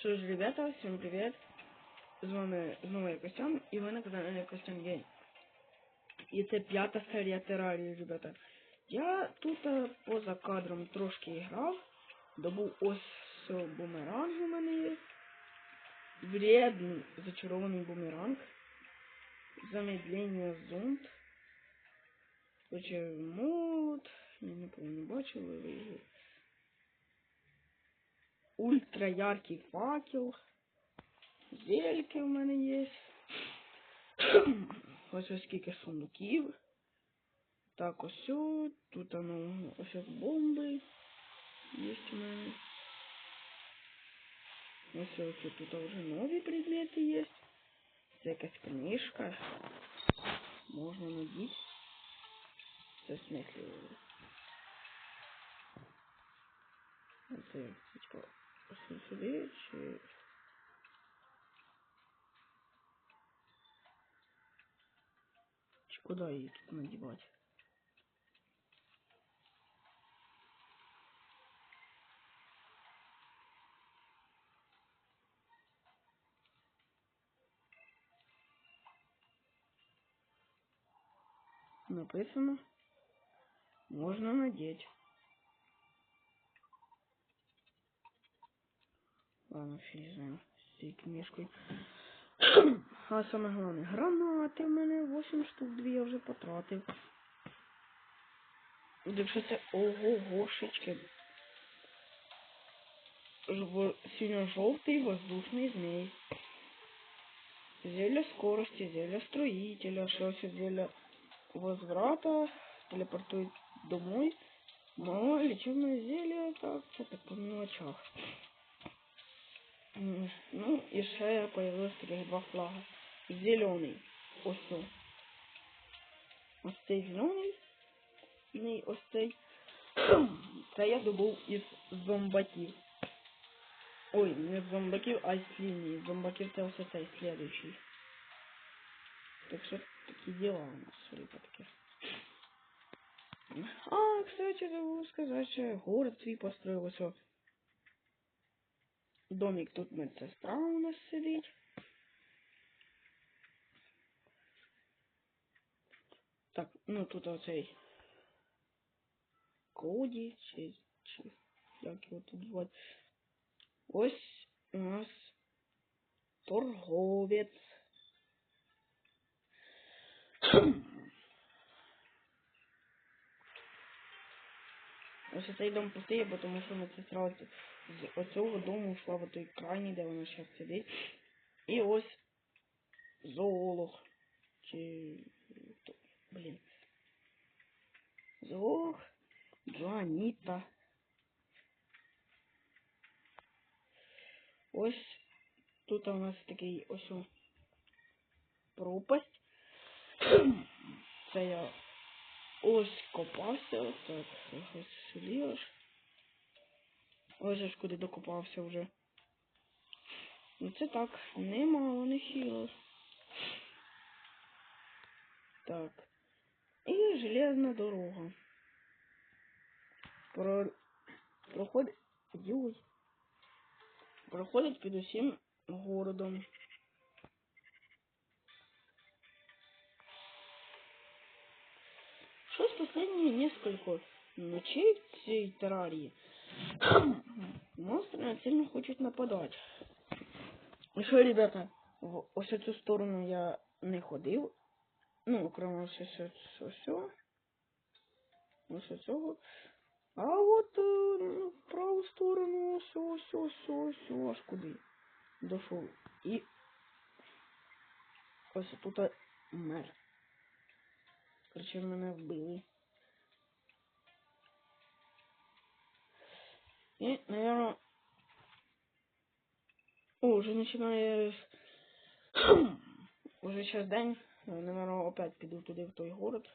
Що ж, ребята, всім привіт! З вами знову я Костян, і ви на каналі Костян Гейм. І це п'ята серія терарії, ребята. Я тут е, поза кадром трошки грав, добув ось бумеранг у мене є. Вредний зачарований бумеранг. Замедлення зонд. Хоче молот. Я не помню, бачили ви його. Ультра яркий факел. Зельки у мене є. ось ось скільки сундуків. Так, ось о, тут оно, ось ось бомби. Є у мене. Ось ось тут вже нові предмети є. Це якась книжка. Можна надіть. Це в смысле. Це, типа, ось сюди, чи... Чи куди її тут надівати? Написано. Можно надеть. Ладно, фиг знаю. З цією книжкою. А саме головне, гранати в мене 8 штук, 2 я вже потратив. Це ого-гошечки. Синьо-жовтий воздушний змей. Зелье скорости, зелье строителя, щось зелье возврата, телепортует домой. Но лечебное зелье так, это по мелочах. Ну, і ще появилось таких два флага. Зелений. Ось. Ось цей зелений. І ось цей. Це я добув із зомбаків. Ой, не з зомбаків, а з лінії. Зомбаків це ось цей слідуючий. Так що такі діла у нас, ребятки. А, кстати, забув сказати, що город свій построїв ось. Домик тут медсестра у нас сидить. Так, ну тут оцей Коді, чи, чи як його тут звати. Ось у нас торговець. Ось цей дом пустий, бо тому що медсестра ось з оцього дому йшла в той крайній, де вона зараз сидить. І ось зоолог. Чи... Блін. Зоолог. Джоаніта. Ось тут у нас такий ось пропасть. Це я ось копався. Так, ось сюди аж. Ось ж куди докопався вже. Ну це так, немало, не хіло. Так. І железна дорога. Про... Проходить. Проходить під усім городом. Последние несколько ночей в цій терарії монстри сильно хочуть нападати. І що, ребята, в ось цю сторону я не ходив. Ну, окремо ось ось ось цього. А от е, ну, в праву сторону ось ось ось ось ось куди дійшов. І ось тут мер. Короче, мене вбили. И, наверное... О, уже начинает... уже сейчас день. Наверное, опять піду туди, в той город.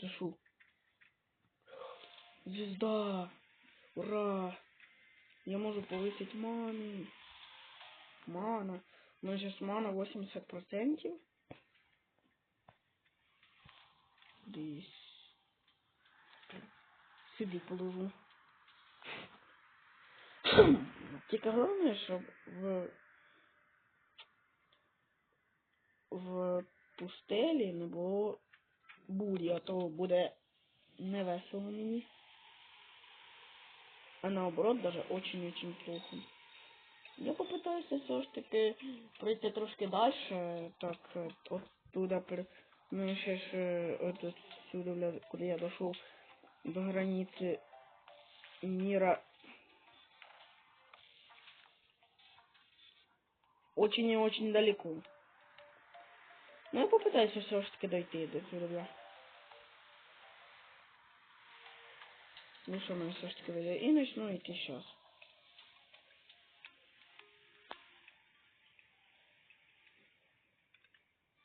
Зашу. Звезда! Ура! Я можу повысить маны. Мана. У меня сейчас мана 80%. Десь. Сюди положу. Тільки головне, щоб в, в пустелі не було бурі, а то буде не весело мені. А наоборот, даже очень-очень плохо. Я попытаюся все ж таки пройти трошки дальше, так оттуда при... Ну, ще ж е, от отсюда, куди я дошов до границі мира. Очень и очень далеко. Ну, я попытаюсь все ж таки дойти до сюда. Ну що мене все ж таки веде? І начну йти сейчас.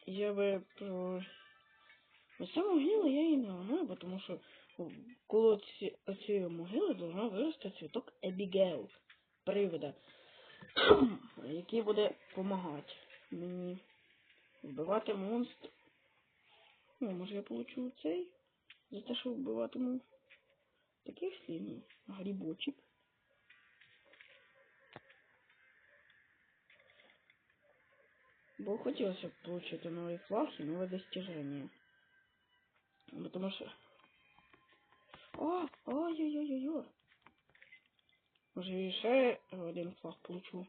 Я би про... Ось ця могила я її не ламаю, бо тому що коло ці, цієї могили должна вирости цвіток Ебігейл, привида, який буде допомагати мені вбивати монстр. О, може я получу цей? За те, що вбиватиму таких слів, грибочок. Бо хотілося б отримати новий флаг і нове достіження. Бо Тому що... О, ой-ой-ой-ой-ой. Може ще один флаг получу.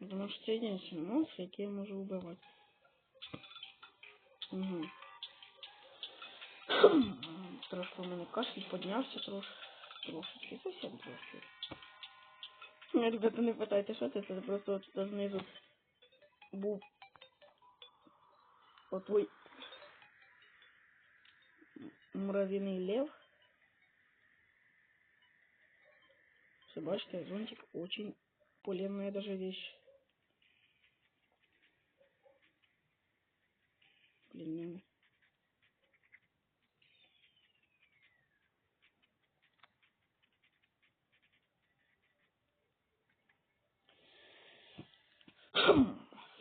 Тому що це єдиний монстр, який я можу вбивати. Угу. Трошки у мене кашель піднявся трошки. Трошечки, совсем трошки. Ні, Ребята, не питайте, що це, це просто от тут знизу був отой муравьиный лев. Все, бачите, зонтик очень полезная даже вещь. Блин, не-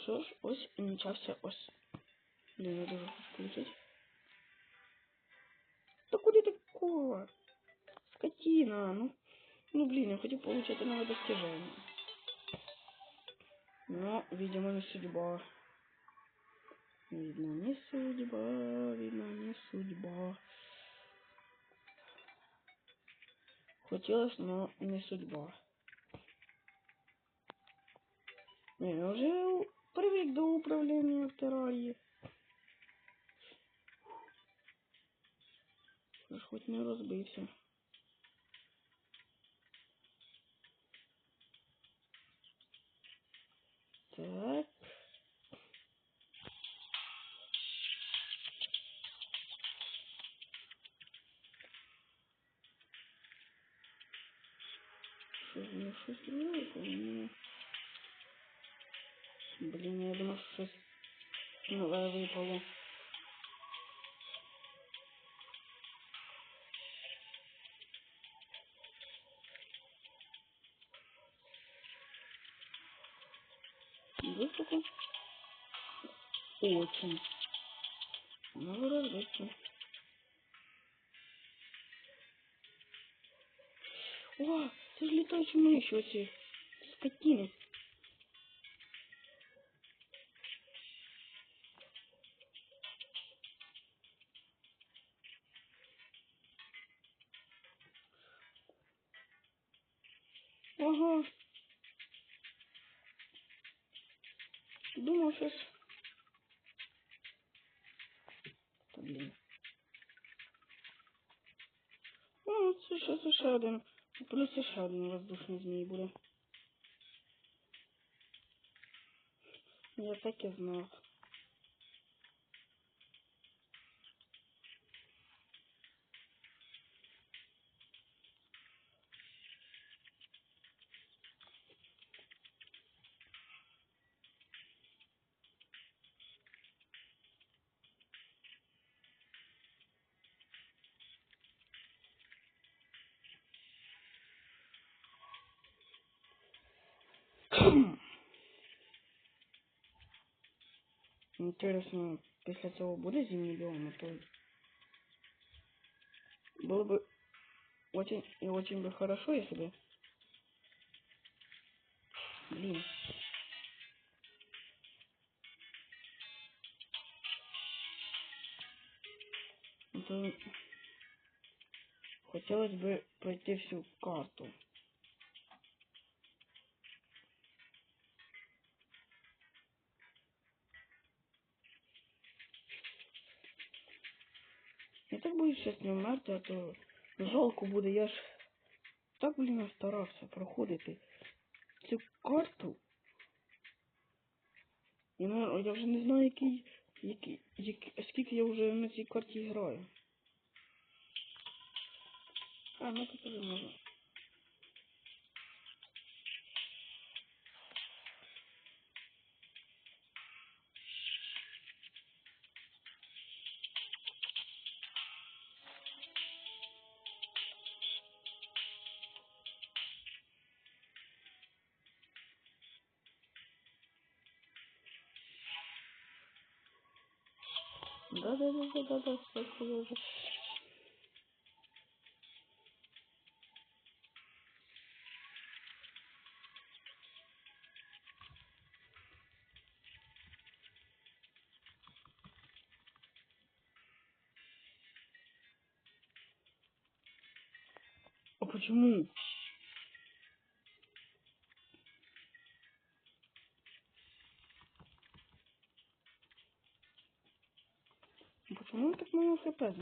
Що ж, ось і почався ось. Блін, я дуже хочу полетіти. Та куди такого? Скотина, ну. Ну, блин, я хотел получать новое достижение. Но, видимо, не судьба. Видно, не судьба, видно, не судьба. Хотелось, но не судьба. Не, я уже привык до управления в террарии. Аж Хоть не розбився. Так. Що ж мені щось не випало? Блін, я думав, що щось нове випало. Высоко. Очень. Літаючі миші оці. Скотини. Ага. Думав щось. Та блін. О, це ще, це ще один. Плюс ще один воздушний змій буде. Я так і знав. Інтересно, після цього буде зимній біом, а то було б очень и очень бы хорошо, если бы... Блин. Это... Хотелось бы пройти всю карту. Так боюсь сейчас не вмерти, а то жалко буде, я ж так, блін, старався проходити цю карту. І, ну, я вже не знаю, який, який, який, скільки я вже на цій карті граю. А, ну тут можна. Да-да-да-да-да-да, сколько я уже... А почему? Почему так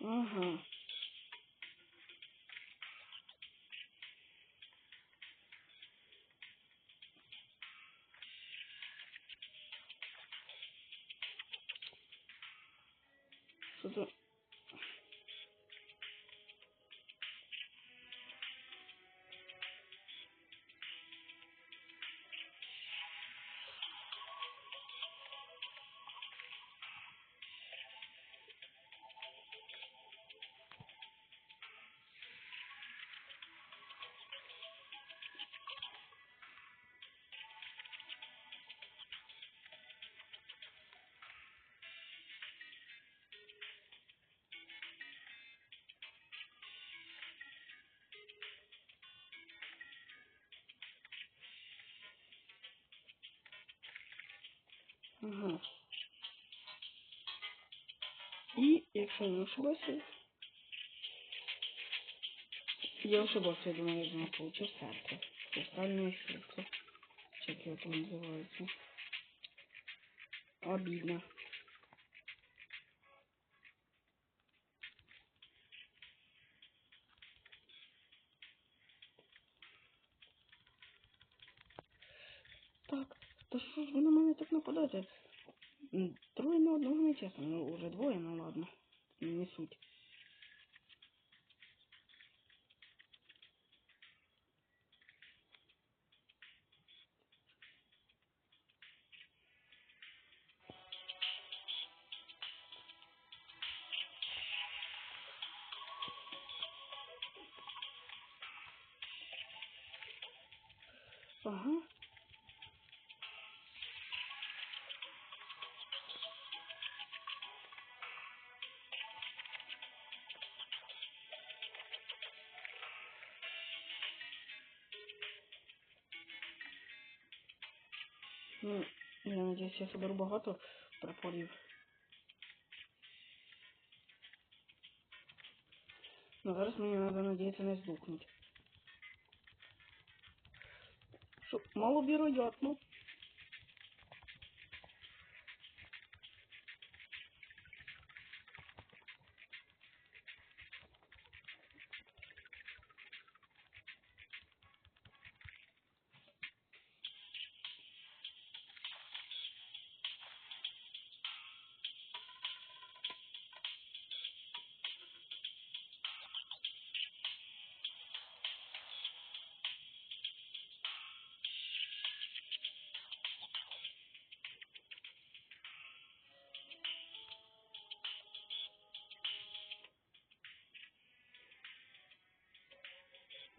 мало So don't Что-то... І, якщо не ошибаюся, я ошибався, я думаю, я получив серце. Хрустальное сердце. Как его там называется. Обидно. М, Троє на одного не чесно, ну уже двоє, ну ладно. Не суть. Ну, я надеюсь, я соберу багато прапорів. Ну, зараз мені треба надіятися не здохнути. Що, маловероятно.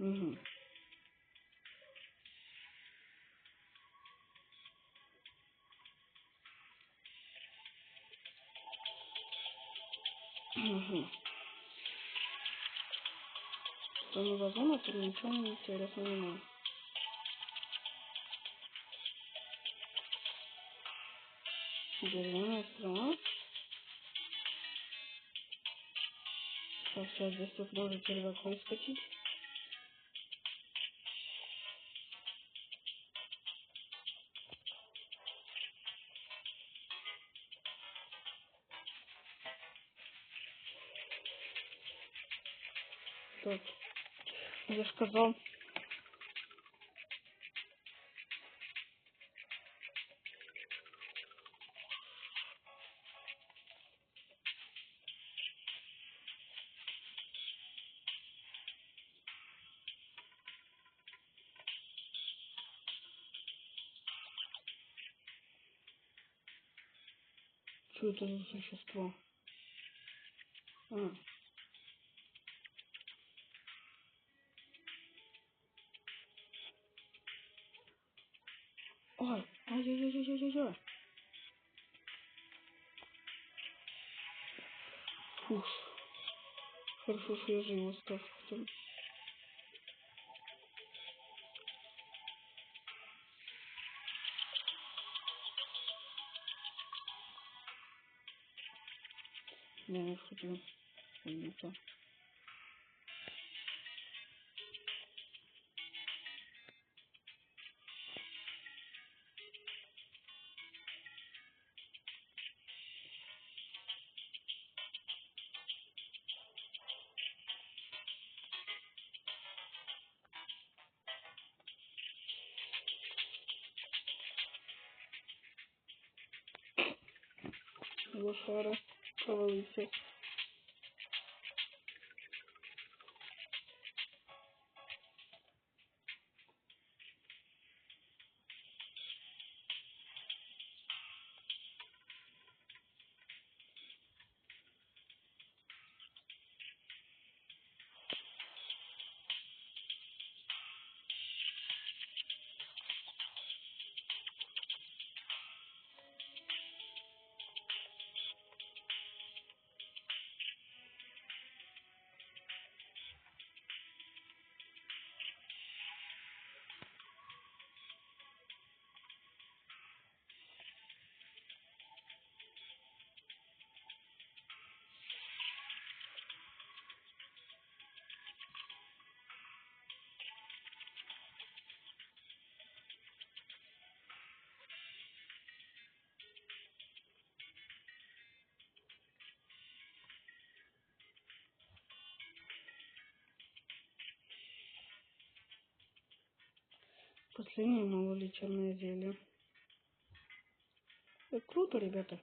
Угу. Угу. Там невозможно, тут ничего интересного нема. Деревянная страна. Так, сейчас здесь тут может червяк выскочить. Я сказал. Что это за существо? А. Хорошо, что я не хочу. Не Лошара провалився. Последнее лечебное зелье. Это круто, ребята.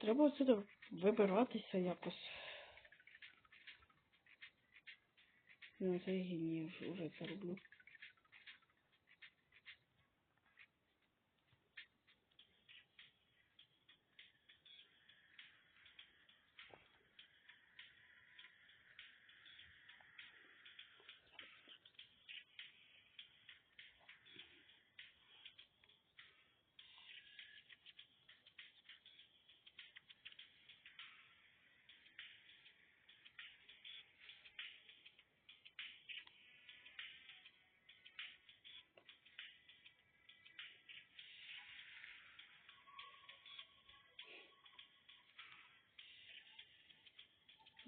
Треба отсюда вибиратися якось. Ну, це геній вже це.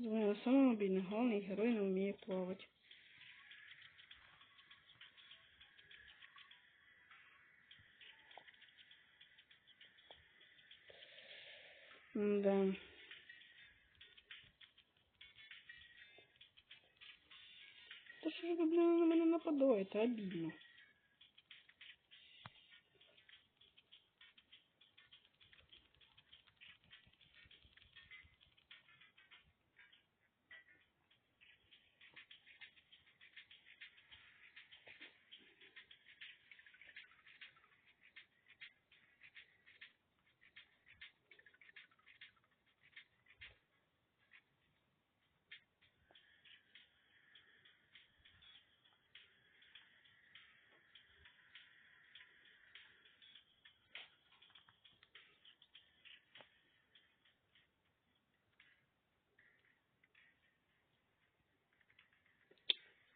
Звонила саме мобільний, головний герой не вміє плавати. Да. Що ж ви, блін, на мене нападаєте, обідно.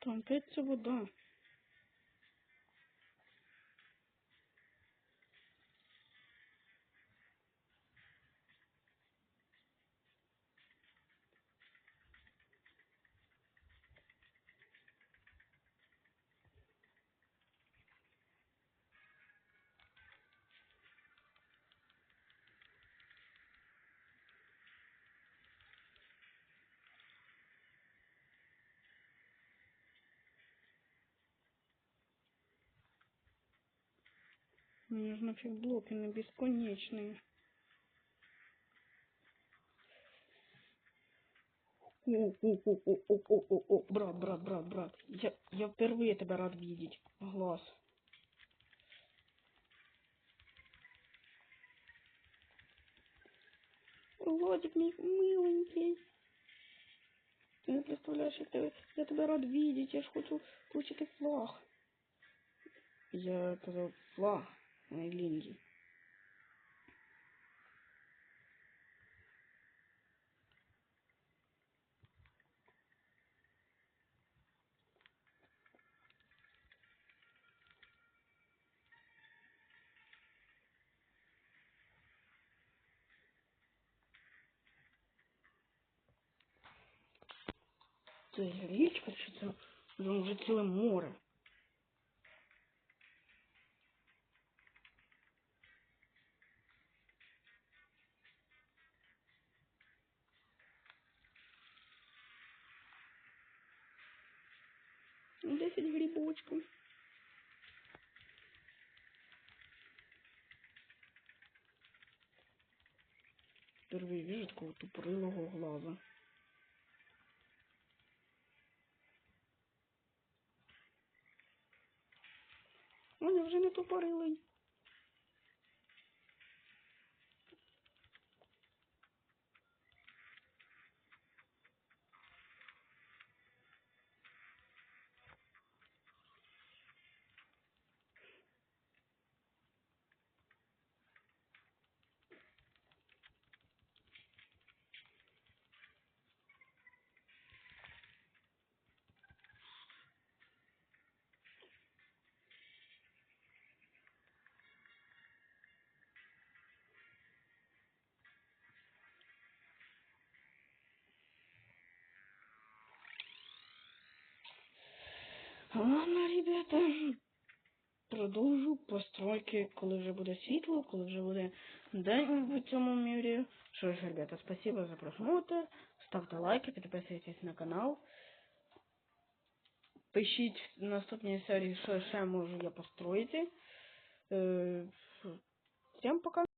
Там опять ця вода. Мне же нафиг блоки на бесконечные. О, о, о, о, о, о, о, о, брат, брат, брат, брат. Я, я впервые тебя рад видеть. Глаз. Владик, мій миленький. Ти не представляєш, як тебе, я тебе рад видеть. Я ж хочу получити флаг. Я казав флаг, а не лінги. Це річка чи це ну, вже ціле море? Десять грибочків. Первый вижу такого тупорилого глаза. Я вже не тупорилий. Ладно, ребята. Продовжу постройки, коли вже буде світло, коли вже буде день в цьому мірі. Що ж, ребята, спасибо за просмотр. Ставте лайки, підписуйтесь на канал. Пишіть в наступній серії, що ще можу я построїти. Е, Всім пока.